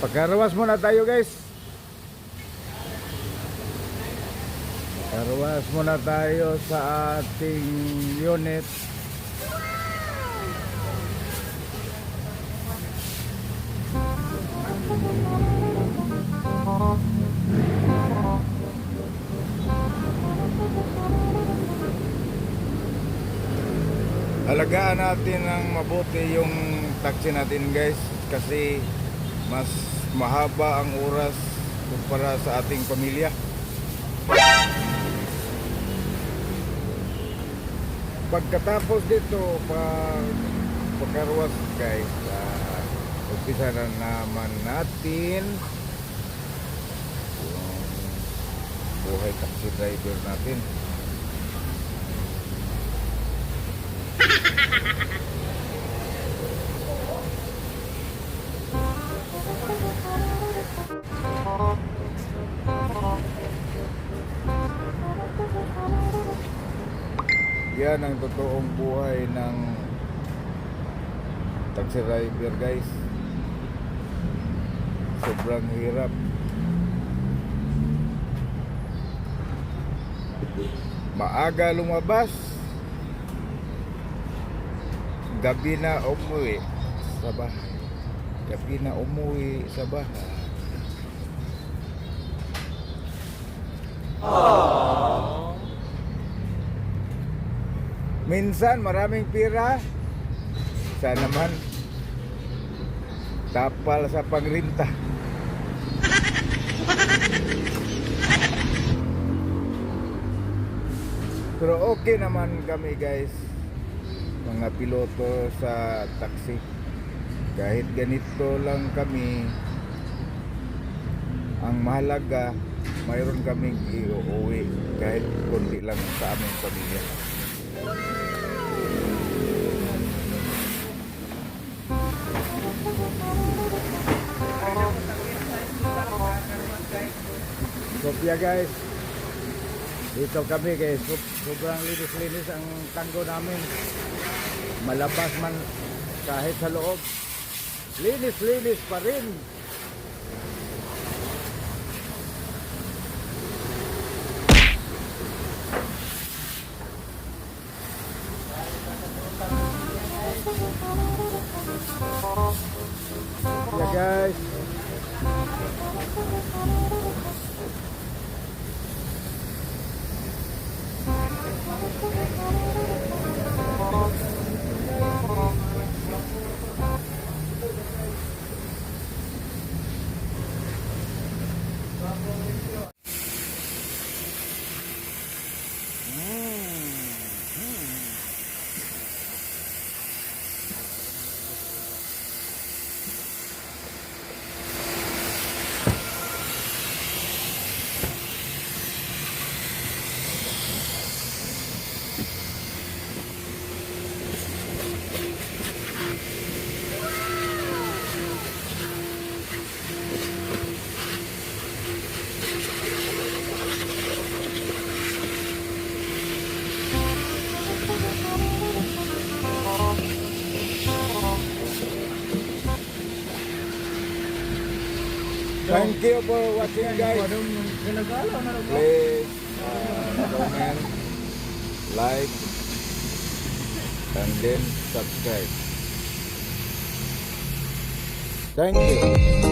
Pagkarawas muna tayo guys. Pagkarawas muna tayo sa ating unit. Alagaan natin ng mabuti yung taxi natin guys kasi mas mahaba ang oras kumpara sa ating pamilya. Pagkatapos dito, pag pagkarwas guys, uh, umpisa na naman natin yung buhay taxi driver natin. Yan ang totoong buhay ng taxi driver guys. Sobrang hirap. Maaga lumabas. Gabi na umuwi sa bahay. Gabi na umuwi sa bahay. Minsan maraming pira. Sa naman tapal sa pagrinta. Pero okay naman kami guys. Mga piloto sa taxi. Kahit ganito lang kami, ang mahalaga, mayroon kaming iuwi kahit kundi lang sa aming pamilya. Sofia guys, dito kami guys, Sob- sobrang linis-linis ang tango namin. Malabas man kahit sa loob. Linis-linis pa rin. Yeah guys. Thank you for watching guys. Please uh, comment, like, and then subscribe. Thank you.